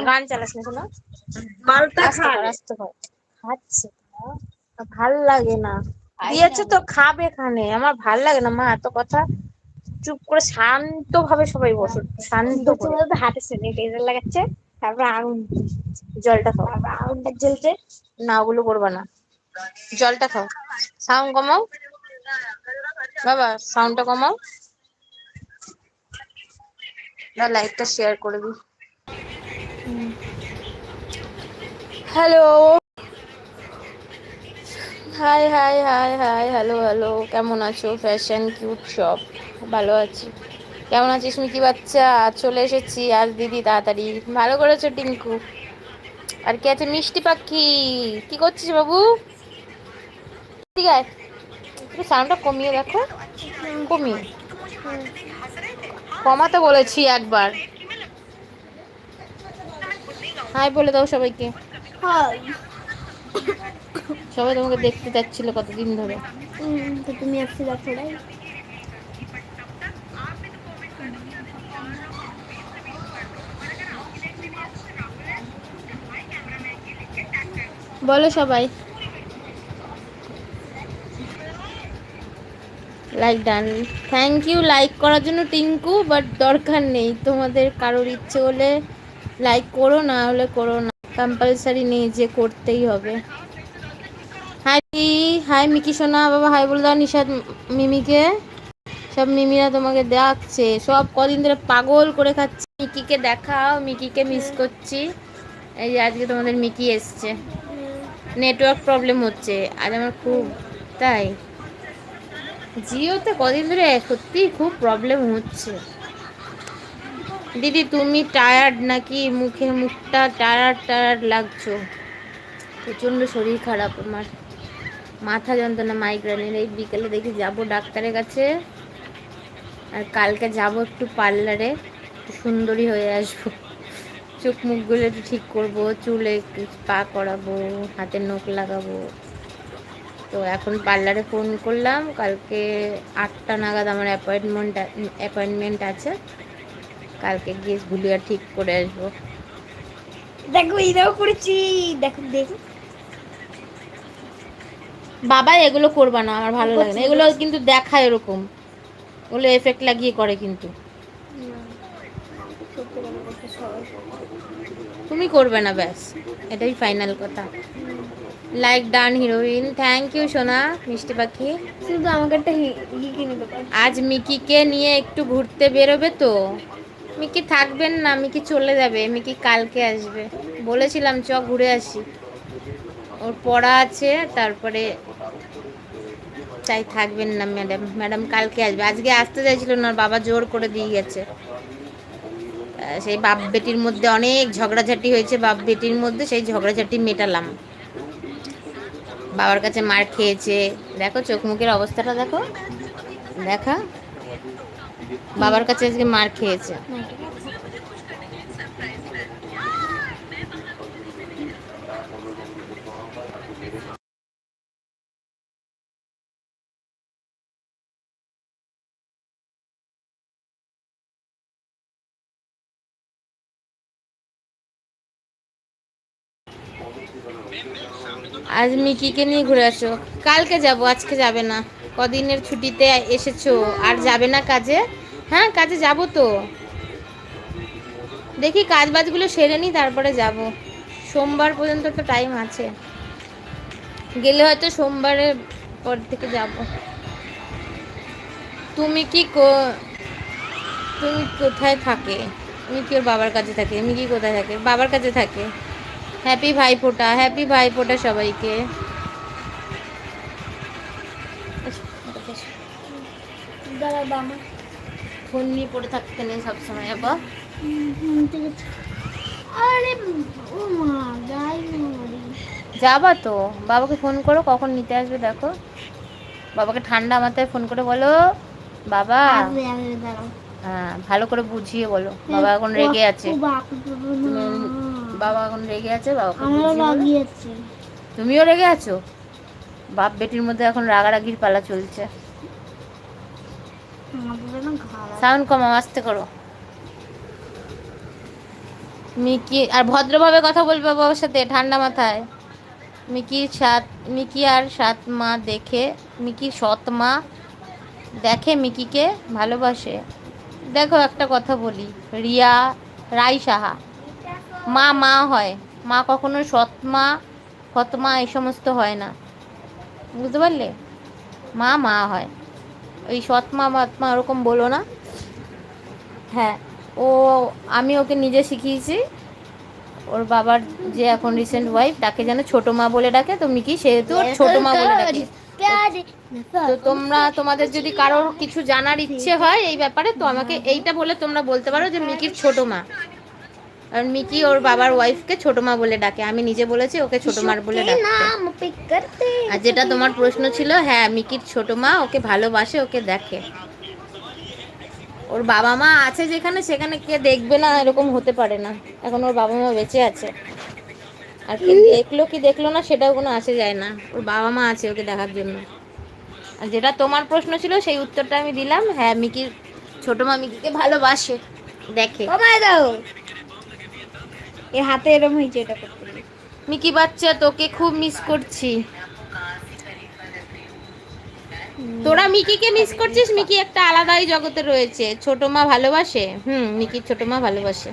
গান চালাস না শোনা মালটা আস্তে খা কর আস্তে কর। খাচ্ছে ভালো লাগে না। দিয়েছে তো খাবে এখানে। আমার ভালো লাগে না মা এত কথা। চুপ করে শান্ত ভাবে সবাই বসো শান্ত করে। হাতে স্যানিটাইজার লাগাচ্ছে তারপর আগুন জলটা খাও। আগুনটা জ্বলছে না ওগুলো করবা না। জলটা খাও। সাউন্ড কমাও। বাবা সাউন্ডটা কমাও। না লাইটটা শেয়ার করে দিই। Hello hi hi hi hi hello hello কেমন আছো? ফ্যাশন কিউট শপ ভালো আছি। কেমন আছিস, মিকি বাচ্চা? চলে এসেছি। আজ দিদি, তাড়াতাড়ি। ভালো করেছ, টিঙ্কু? আর কে আছে? মিষ্টি পাখি। কি করছিস বাবু? ঠিক আছে। একটু সাউন্ডটা কমিয়ে দেখো। কমিয়ে। কমাতে বলেছি একবার। হাই বলে দাও সবাইকে। হাই। সবাই তোমাকে দেখতে যাচ্ছিল কতদিন ধরে। তো তুমি আসছি দেখো রাই বলো সবাই। Like done thank you like করার জন্য টিঙ্কু বাট দরকার নেই। তোমাদের কারোর ইচ্ছে হলে লাইক করো না হলে করো না। কম্পালসারি নেই যে করতেই হবে। হাই হাই মিকি সোনা, বাবা হাই বলে দাও নিশাদ মিমিকে। সব মিমিরা তোমাকে দেখছে সব কদিন ধরে পাগল করে খাচ্ছে। মিকিকে দেখাও, মিকিকে মিস করছি। এই যে আজকে তোমাদের মিকি এসছে। নেটওয়ার্ক প্রবলেম হচ্ছে। আজ আমার খুব, তাই। জিওতে কদিন ধরে সত্যি খুব প্রবলেম হচ্ছে। দিদি, তুমি টায়ার্ড নাকি? মুখে মুখটা টায়ার্ড টায়ার্ড লাগছো। প্রচণ্ড শরীর খারাপ আমার। মাথা যন্ত্রণা মাইগ্রেনের এই বিকেলে দেখি যাব ডাক্তারের কাছে। আর কালকে যাব একটু পার্লারে সুন্দরী হয়ে আসব। চোখ মুখগুলো একটু ঠিক করব। চুলে পা করাবো, হাতে নখ লাগাবো। তো এখন পার্লারে ফোন করলাম। কালকে আটটা নাগাদ আমার অ্যাপয়েন্টমেন্ট অ্যাপয়েন্টমেন্ট আছে। কালকে গিয়ে গুলিয়া ঠিক করে আসব। দেখো এটাও করেছি। দেখো দেখো। বাবা এগুলো করবা না আমার ভালো লাগে না। এগুলো কিন্তু দেখায় এরকম। ওগুলো এফেক্ট লাগিয়ে করে কিন্তু। তুমি করবে না ব্যাস। এটাই ফাইনাল কথা। Like done heroine thank you সোনা মিষ্টি পাখি। শুধু আমাকে একটা আজ মিকিকে নিয়ে একটু ঘুরতে বেরোবে তো? মিকি থাকবেন না, মিকি চলে যাবে, মিকি কালকে আসবে। বলেছিলাম, চ, ঘুরে আসি। ওর পড়া আছে, তারপরে তাই থাকবেন না, ম্যাডাম। ম্যাডাম কালকে আসবে। আজকে আসতে চাইছিল না বাবা জোর করে দিয়ে গেছে। সেই বাপ বেটির মধ্যে অনেক ঝগড়াঝাটি হয়েছে, বাপ বেটির মধ্যে সেই ঝগড়াঝাটি মেটালাম। বাবার কাছে মার খেয়েছে। দেখো, চোখ মুখের অবস্থাটা দেখো। দেখা। বাবার কাছে আজকে মার খেয়েছে। আজ মিকিকে নিয়ে ঘুরে আসো। কালকে যাব, আজকে যাবে না। কদিনের ছুটিতে এসেছ? আর যাবে না কাজে? হ্যাঁ কাজে যাব তো। দেখি কাজ বাজগুলো সেরে নিই তারপরে যাব। সোমবার পর্যন্ত তো টাইম আছে। গেলে হয়তো সোমবারের পর থেকে যাব। তুমি কি তুমি কোথায় থাকে? তুমি কি ওর বাবার কাছে থাকে? তুমি কি কোথায় থাকে? বাবার কাছে থাকে? হ্যাপি ভাইফোঁটা হ্যাপি ভাইফোঁটা সবাইকে। দাঁড়া বামা ফোন নিয়ে পড়ে থাকতে নেই সবসময় আবার আরে ও মা গাই যাবা তো। বাবাকে ফোন করো কখন নিতে আসবে দেখো। বাবাকে ঠান্ডা মাথায় ফোন করে বলো বাবা। হ্যাঁ ভালো করে বুঝিয়ে বলো। বাবা এখন রেগে আছে। বাবা, বাবা এখন রেগে আছে। লাগিয়েছে তুমিও রেগে আছো? বাপ বেটির মধ্যে এখন রাগারাগির পালা চলছে। সাউন্ড কমাও, আস্তে করো। মিকি, আর ভদ্রভাবে কথা বলবে বাবার সাথে, ঠান্ডা মাথায়। মিকি সাত, মিকি আর সাত মা দেখে, মিকি সৎ মা দেখে, মিকিকে ভালোবাসে। দেখো একটা কথা বলি, রিয়া রাই সাহা, মা মা হয়। মা কখনো সৎ মা সৎ মা এই সমস্ত হয় না। বুঝতে পারলে? মা মা হয়। ওই সৎ মা মা ওরকম বলো না। হ্যাঁ ও আমি ওকে নিজে শিখিয়েছি। ওর বাবার যে এখন রিসেন্ট ওয়াইফ তাকে যেন ছোট মা বলে ডাকে তো মিকি সেহেতু ওর ছোট মা বলে ডাকে তো তোমরা তোমাদের যদি কারোর কিছু জানার ইচ্ছে হয় এই ব্যাপারে তো আমাকে এইটা বলে তোমরা বলতে পারো যে মিকির ছোট মা। আর মিকি ওর বাবার ওয়াইফকে ছোট মা বলে ডাকে। আমি নিজে বলেছি ওকে ছোট মার বলে ডাকতে। করতে। আর যেটা তোমার প্রশ্ন ছিল হ্যাঁ মিকির ছোট মা ওকে ভালোবাসে ওকে দেখে। ওর বাবা মা আছে যেখানে সেখানে কে দেখবে না এরকম হতে পারে না। এখন ওর বাবা মা বেঁচে আছে। আর কে দেখল কি দেখল না সেটাও কোনো আসে যায় না। ওর বাবা মা আছে ওকে দেখার জন্য। আর যেটা তোমার প্রশ্ন ছিল সেই উত্তরটা আমি দিলাম। হ্যাঁ মিকির ছোট মা মিকিকে ভালোবাসে দেখে। কমায় দাও। এর হাতে এরম হয়েছে এটা করতে। মিকি বাচ্চা তোকে খুব মিস করছি। তোরা মিকিকে মিস করছিস? মিকি একটা আলাদাই জগতে রয়েছে। ছোট মা ভালোবাসে? হুম মিকির ছোট মা ভালোবাসে।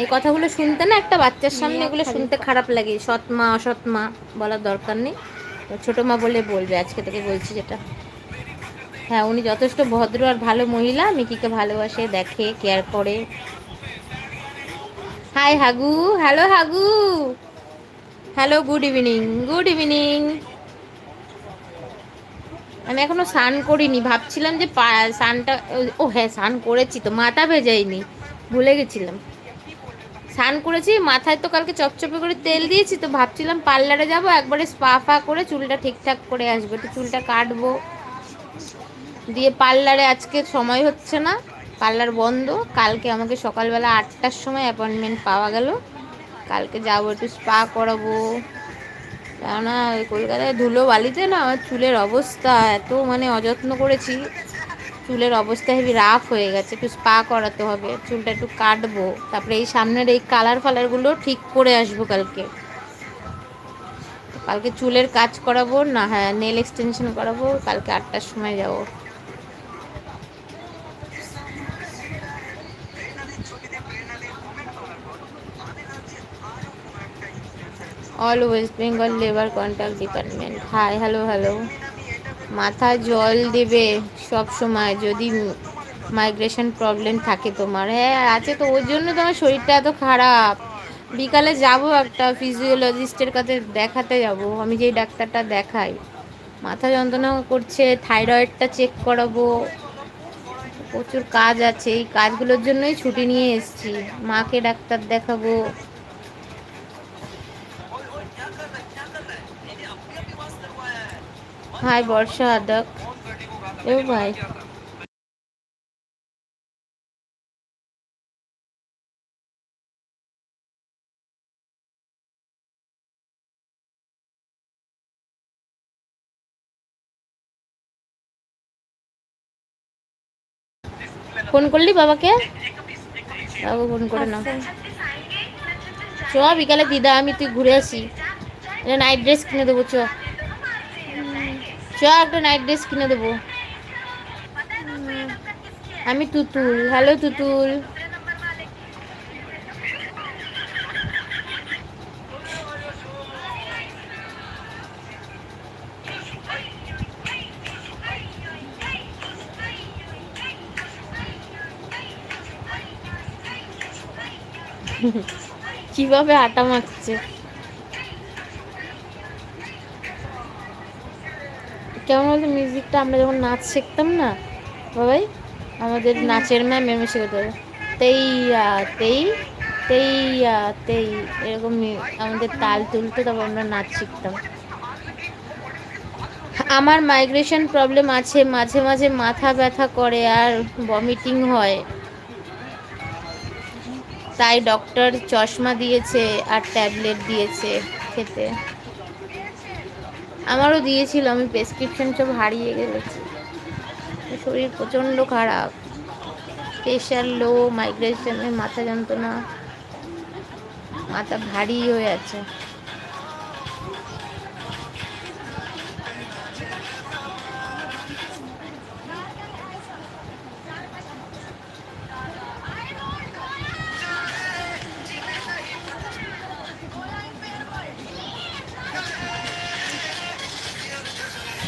এই কথাগুলো শুনতে না একটা বাচ্চার সামনে এগুলো শুনতে খারাপ লাগে। সৎ মা অসৎ মা বলার দরকার নেই। ছোট মা বলে বলবে আজকে তোকে বলছি যেটা। হ্যাঁ উনি যথেষ্ট ভদ্র আর ভালো মহিলা। মিকিকে ভালোবাসে, দেখে কেয়ার করে। হাই হাগু। হ্যালো হাগু। Hello good evening good evening আমি এখনও স্নান করিনি। ভাবছিলাম যে স্নানটা, ও হ্যাঁ স্নান করেছি তো, মাথা ভেজাইনি। ভুলে গেছিলাম। স্নান করেছি, মাথায় তো কালকে চপচপে করে তেল দিয়েছি তো, ভাবছিলাম পার্লারে যাব, একবারে স্পা ফা করে চুলটা ঠিকঠাক করে আসব। একটু চুলটা কাটবো। দিয়ে পার্লারে আজকে সময় হচ্ছে না। পার্লার বন্ধ। কালকে আমাকে সকালবেলা আটটার সময় অ্যাপয়েন্টমেন্ট পাওয়া গেল। কালকে যাব একটু স্পা করাবো। কেননা ওই কলকাতায় ধুলো বালিতে না আমার চুলের অবস্থা এত মানে অযত্ন করেছি। চুলের অবস্থা হেবি রাফ হয়ে গেছে। একটু স্পা করাতে হবে। চুলটা একটু কাটবো। তারপরে এই সামনের এই কালার ফালারগুলো ঠিক করে আসব কালকে। কালকে চুলের কাজ করাবো না হ্যাঁ নেল এক্সটেনশন করাবো। কালকে আটটার সময় যাব। All West Bengal labour contact department hi hello hello মাথা জল দেবে সব সময় যদি মাইগ্রেশন প্রবলেম থাকে তোমার। হ্যাঁ আছে তো, ওর জন্য তোমার শরীরটা এত খারাপ। বিকালে যাব একটা ফিজিওলজিস্টের কাছে দেখাতে যাব। আমি যেই ডাক্তারটা দেখাই। মাথা যন্ত্রণা করছে থাইরয়েডটা চেক করাবো। প্রচুর কাজ আছে, এই কাজগুলোর জন্যই ছুটি নিয়ে এসেছি। মাকে ডাক্তার দেখাবো। হাই, বর্ষা আদক। এ ভাই। ফোন করলি বাবাকে? বাবা ফোন করে না চ, বিকালে দিদা, আমি তুই ঘুরে আসি। নাইট ড্রেস কিনে দেবো, চ। চ একটা নাইট ড্রেস কিনে দেবো। আমি তুতুল। হ্যালো তুতুল। কীভাবে আটা মাখছে? কেমন বলতো মিউজিকটা আমরা যখন নাচ শিখতাম না, বাবাই, আমাদের নাচের ম্যাম এমনি শেখাতে তেইয়া, তেই তেইয়া, তেই এরকম আমাদের তাল তুলতো, তারপর আমরা নাচ শিখতাম। আমার মাইগ্রেশন প্রবলেম আছে, মাঝে মাঝে মাথা ব্যথা করে আর ভমিটিং হয়। তাই ডক্টর চশমা দিয়েছে আর ট্যাবলেট দিয়েছে খেতে। আমারও দিয়েছিল, আমি প্রেসক্রিপশন সব হারিয়ে গেছি। শরীর প্রচণ্ড খারাপ। প্রেশার লো মাইগ্রেশনের মাথা যন্ত্রণা। মাথা ভারী হয়ে আছে।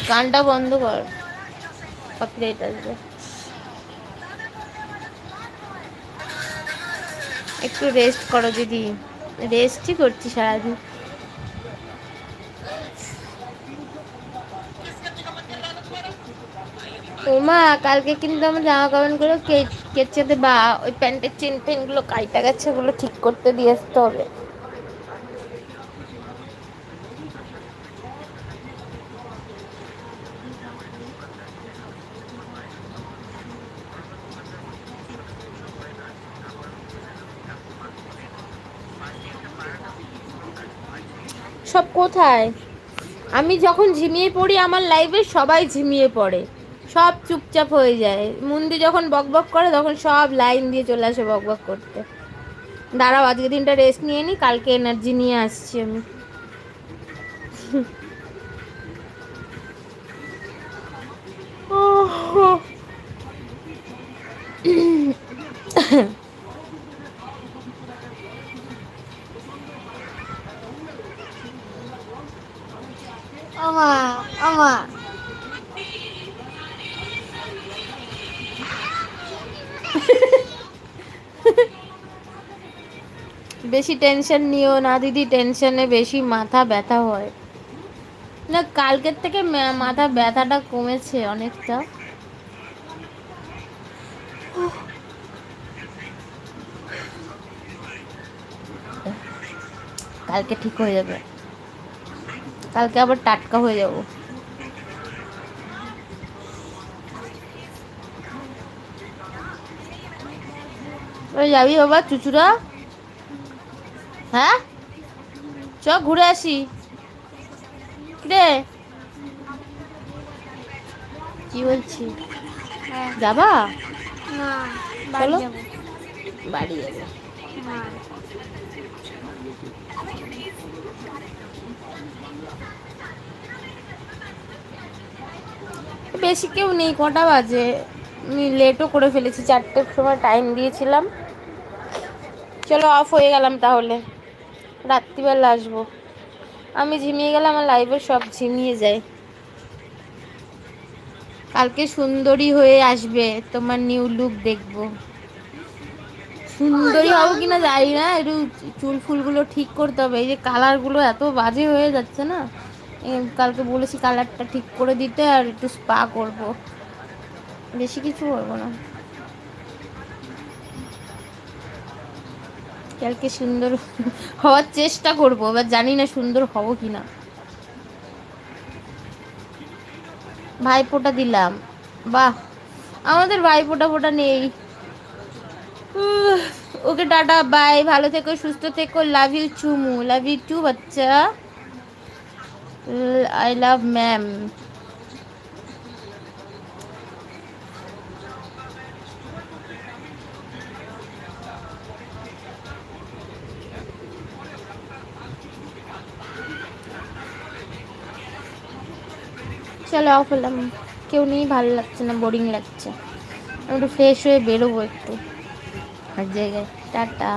গানটা বন্ধ কর। কপিরাইট আসবে। একটু রেস্ট করো দিদি। রেস্টই করছি সারাদিন। ওমা, কালকে কিন্তু আমার জামা কাপড়গুলো কেচে দেবা। ওই প্যান্টের চেন পেনগুলো কাইটা গেছে, ওগুলো ঠিক করতে দিয়ে আসতে হবে। সব কোথায়? আমি যখন ঝিমিয়ে পড়ি, আমার লাইফে সবাই ঝিমিয়ে পড়ে। সব চুপচাপ হয়ে যায়। মুন্দি যখন বকবক করে, তখন সব লাইন দিয়ে চলে আসে বকবক করতে। দাঁড়াও, আজকে দিনটা রেস্ট নিয়ে নিই কালকে এনার্জি নিয়ে আসছি আমি আমা আমা বেশি টেনশন নিও না, দিদি। টেনশনে বেশি মাথা ব্যথা হয়। না, কালকের থেকে মাথা ব্যথাটা কমেছে অনেকটা। কালকে ঠিক হয়ে যাবে। কালকে আবার টাটকা হয়ে যাব। যাবি বাবা, চুচুড়া? হ্যাঁ? চ ঘুরে আসি। রে কি বলছি? হ্যাঁ। যাবা? না বাড়ি চলো। যাব। বাড়ি যাবে। বেশি কেউ নেই কটা বাজে? আমি লেটও করে ফেলেছি চারটের সময় টাইম দিয়েছিলাম। চলো অফ হয়ে গেলাম তাহলে। রাত্রিবেলা আসব। আমি ঝিমিয়ে গেলে আমার লাইফে সব ঝিমিয়ে যায়। কালকে সুন্দরী হয়ে আসবে, তোমার নিউ লুক দেখব। সুন্দরী হব কিনা জানি না, একটু চুল ফুলগুলো ঠিক করতে হবে। এই যে কালারগুলো এত বাজে হয়ে যাচ্ছে না কালকে বলেছি কালারটা ঠিক করে দিতে আর একটু স্পা করব। বেশি কিছু করব না। কালকে সুন্দর হওয়ার চেষ্টা করব, এবার জানি না সুন্দর হব কি না ভাইফোঁটা দিলাম। বাহ, আমাদের ভাইফোঁটা ফোটা নেই। Okay tata, bye. ভালো থেকো, সুস্থ থেকো। লাভ ইউ চুমু। লাভ ইউ টু বাচ্চা। আই লাভ ম্যাম চলো অফ হলাম। কেউ নেই, ভালো লাগছে না বোরিং লাগছে। আমি একটু ফ্রেশ হয়ে বেরোবো একটু। আর জায়গায়, টাটা।